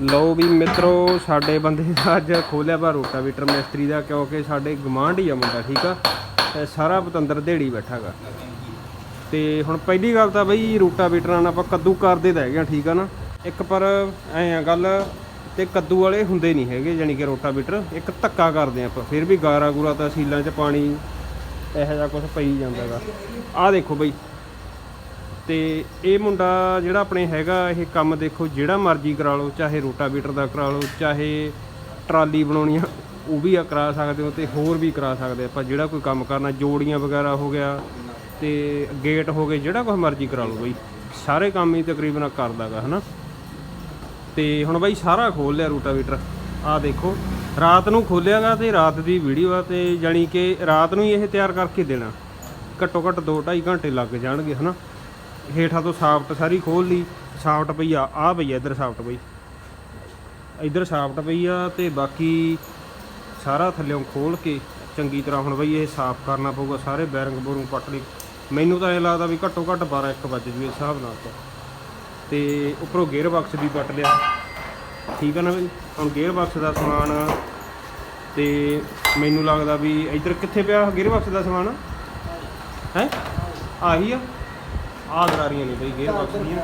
ਲਓ ਵੀ ਮਿੱਤਰੋ, ਸਾਡੇ ਬੰਦੇ ਦਾ ਅੱਜ ਖੋਲਿਆ ਵਾ ਰੋਟਾਵੀਟਰ ਮਿਸਤਰੀ ਦਾ, ਕਿਉਂਕਿ ਸਾਡੇ ਗਮਾਂਢ ਹੀ ਆ ਮੁੰਡਾ, ਠੀਕ ਆ? ਤੇ ਸਾਰਾ ਪਤੰਦਰ ਢੇੜੀ ਬੈਠਾਗਾ। ਤੇ ਹੁਣ ਪਹਿਲੀ ਗੱਲ ਤਾਂ ਬਈ ਰੋਟਾਵੀਟਰਾਂ ਨਾਲ ਆਪਾਂ ਕੱਦੂ ਕਰਦੇ ਤਾਂ ਹੈਗੇ ਆ, ਠੀਕ ਆ ਨਾ? ਇੱਕ ਪਰ ਐ ਆ ਗੱਲ, ਤੇ ਕੱਦੂ ਵਾਲੇ ਹੁੰਦੇ ਨਹੀਂ ਹੈਗੇ ਯਾਨੀ ਕਿ ਰੋਟਾਵੀਟਰ। ਇੱਕ ਧੱਕਾ ਕਰਦੇ ਆ ਆਪਾਂ, ਫਿਰ ਵੀ ਗਾਰਾ ਗੂਰਾ ਤਾਂ ਸੀਲਾਂ 'ਚ ਪਾਣੀ ਇਹੋ ਜਿਹਾ ਕੁਝ ਪਈ ਜਾਂਦਾਗਾ। ਆਹ ਦੇਖੋ ਬਈ ਤੇ ਇਹ ਮੁੰਡਾ ਜਿਹੜਾ ਆਪਣੇ ਹੈਗਾ, ਇਹ ਕੰਮ ਦੇਖੋ ਜਿਹੜਾ ਮਰਜ਼ੀ ਕਰਾ ਲਓ, ਚਾਹੇ ਰੋਟਾਵੀਟਰ ਦਾ ਕਰਾ ਲਓ, ਚਾਹੇ ਟਰਾਲੀ ਬਣਾਉਣੀ ਆ, ਉਹ ਵੀ ਆ ਕਰਾ ਸਕਦੇ ਹੋ ਤੇ ਹੋਰ ਵੀ ਕਰਾ ਸਕਦੇ ਆਪਾਂ ਜਿਹੜਾ ਕੋਈ ਕੰਮ ਕਰਨਾ, ਜੋੜੀਆਂ ਵਗੈਰਾ ਹੋ ਗਿਆ ਤੇ ਗੇਟ ਹੋ ਗਏ, ਜਿਹੜਾ ਕੁਝ ਮਰਜ਼ੀ ਕਰਾ ਲਓ ਬਈ। ਸਾਰੇ ਕੰਮ ਹੀ ਤਕਰੀਬਨ ਕਰਦਾਗਾ ਹਨਾ? ਤੇ ਹੁਣ ਬਾਈ ਸਾਰਾ ਖੋਲ ਲਿਆ ਰੂਟਾਵੀਟਰ। ਆ ਦੇਖੋ, ਰਾਤ ਨੂੰ ਖੋਲਿਆਗਾ ਤੇ ਰਾਤ ਦੀ ਵੀਡੀਓ ਆ ਤੇ ਜਾਣੀ ਕਿ ਰਾਤ ਨੂੰ ਹੀ ਇਹ ਤਿਆਰ ਕਰਕੇ ਦੇਣਾ। ਘੱਟੋ ਘੱਟ 2.5 ਘੰਟੇ ਲੱਗ ਜਾਣਗੇ, ਹਨਾ? ਹੇਠਾਂ ਤੋਂ ਸਾਫਟ ਸਾਰੀ ਖੋਲ ਲਈ ਸਾਫਟ ਪਈ ਆ ਆ ਪਈ ਆ ਇੱਧਰ ਸਾਫਟ ਪਈ ਇੱਧਰ ਸਾਫਟ ਪਈ ਆ ਤੇ ਬਾਕੀ ਸਾਰਾ ਥੱਲੇੋਂ ਖੋਲ ਕੇ ਚੰਗੀ ਤਰ੍ਹਾਂ ਹੁਣ ਬਈ ਇਹ ਸਾਫ਼ ਕਰਨਾ ਪਊਗਾ, ਸਾਰੇ ਬੈਰਿੰਗ ਬੋਰਿੰਗ ਪੱਟ ਲਈ। ਮੈਨੂੰ ਤਾਂ ਇਹ ਲੱਗਦਾ ਵੀ ਘੱਟੋ ਘੱਟ 12 1 ਵਜੇ ਜੂਏ ਹਿਸਾਬ ਨਾਲ ਤਾਂ। ਤੇ ਉੱਪਰੋਂ ਗੇਅਰ ਬਾਕਸ ਵੀ ਪੱਟ ਲਿਆ। ਠੀਕ ਹੈ ਨਾ ਬਈ? ਹੁਣ ਗੇਅਰ ਬਾਕਸ ਦਾ ਸਮਾਨ ਤੇ ਮੈਨੂੰ ਲੱਗਦਾ ਵੀ ਇੱਧਰ ਕਿੱਥੇ ਪਿਆ ਗੇਅਰ ਬਾਕਸ ਦਾ ਸਮਾਨ? ਹੈ? ਆਹੀ ਆ? ਆਹ ਦਰਾਰੀਆਂ ਨੇ ਬਈ, ਗੇਅਰ ਬਾਕਸ ਦੀਆਂ।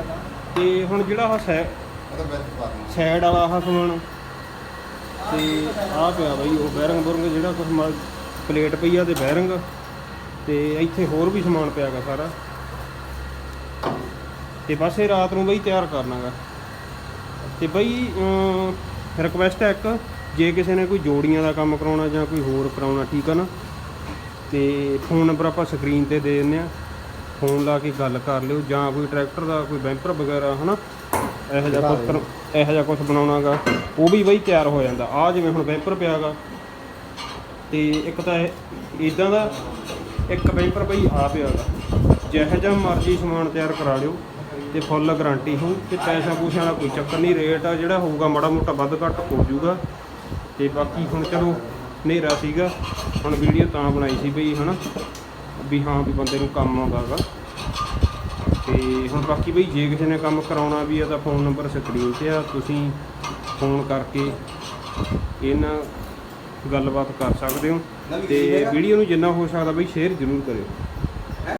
ਤੇ ਹੁਣ ਜਿਹੜਾ ਆਹ ਸੈ ਸਾਈਡ ਵਾਲਾ ਆਹ ਸਮਾਨ, ਤੇ ਆਹ ਪਿਆ ਬਈ, ਉਹ ਬੈਰਿੰਗ ਬੁਰੰਗ ਜਿਹੜਾ ਕੁਝ ਮ- ਪਲੇਟ ਪਈ ਆ ਤੇ ਬੈਰਿੰਗ ਤੇ ਇੱਥੇ ਹੋਰ ਵੀ ਸਮਾਨ ਪਿਆਗਾ ਸਾਰਾ। ਤੇ ਬਸ ਇਹ ਰਾਤ ਨੂੰ ਬਈ ਤਿਆਰ ਕਰਨਾਗਾ ਤੇ ਬਈ ਰਿਕਵੈਸਟ ਹੈ ਇੱਕ, ਜੇ ਕਿਸੇ ਨੇ ਕੋਈ ਜੋੜੀਆਂ ਦਾ ਕੰਮ ਕਰਾਉਣਾ ਜਾਂ ਕੋਈ ਹੋਰ ਕਰਾਉਣਾ, ਠੀਕ ਆ ਨਾ? ਤੇ ਫੋਨ ਨੰਬਰ ਆਪਾਂ ਸਕਰੀਨ ਤੇ ਦੇ ਦਿੰਦੇ ਆ। ਫੋਨ ਲਾ ਕੇ ਗੱਲ ਕਰ ਲਿਓ ਜਾਂ ਕੋਈ ਟਰੈਕਟਰ ਦਾ ਕੋਈ ਬੈਂਪਰ ਵਗੈਰਾ, ਹਨਾ? ਇਹੋ ਜਿਹਾ ਕੁਝ ਕਰ, ਇਹੋ ਜਿਹਾ ਕੁਝ ਬਣਾਉਣਾਗਾ। ਉਹ ਵੀ ਬਈ ਤਿਆਰ ਹੋ ਜਾਂਦਾ। ਆ ਜਿਵੇਂ ਹੁਣ ਬੈਂਪਰ ਪਿਆਗਾ। ਤੇ ਇੱਕ ਤਾਂ ਇਹ ਇਦਾਂ ਦਾ ਇੱਕ ਬੈਂਪਰ ਬਈ ਆ ਪਿਆਗਾ। ਜਿਹੋ ਜਿਹਾ ਮਰਜ਼ੀ ਸਮਾਨ ਤਿਆਰ ਕਰਾ ਲਿਓ ਤੇ ਫੁੱਲ ਗਾਰੰਟੀ ਹੋਊ ਤੇ ਪੈਸਾ ਪੂਸਿਆਂ ਦਾ ਕੋਈ ਚੱਕਰ ਨਹੀਂ। ਰੇਟ ਆ ਜਿਹੜਾ ਹੋਊਗਾ ਮਾੜਾ ਮੋਟਾ ਵੱਧ ਘੱਟ ਹੋ ਜਾਊਗਾ। ਤੇ ਬਾਕੀ ਹੁਣ ਚਲੋ ਹਨੇਰਾ ਸੀਗਾ। ਹੁਣ ਵੀਡੀਓ ਤਾਂ ਬਣਾਈ ਸੀ ਬਈ, ਹਨਾ? ਵੀ ਹਾਂ ਵੀ ਬੰਦੇ ਨੂੰ ਕੰਮ ਆਉਂਦਾ ਗਾ। ਤੇ ਹੁਣ ਬਾਕੀ ਬਈ ਜੇ ਕਿਸੇ ਨੇ ਕੰਮ ਕਰਾਉਣਾ ਵੀ ਆ ਤਾਂ ਫੋਨ ਨੰਬਰ ਸਕਰੀਨ ਤੇ ਆ ਤੁਸੀਂ ਫੋਨ ਕਰਕੇ ਇਹਨਾਂ ਗੱਲਬਾਤ ਕਰ ਸਕਦੇ ਹੋ। ਤੇ ਵੀਡੀਓ ਨੂੰ ਜਿੰਨਾ ਹੋ ਸਕਦਾ ਬਈ ਸ਼ੇਅਰ ਜ਼ਰੂਰ ਕਰਿਓ।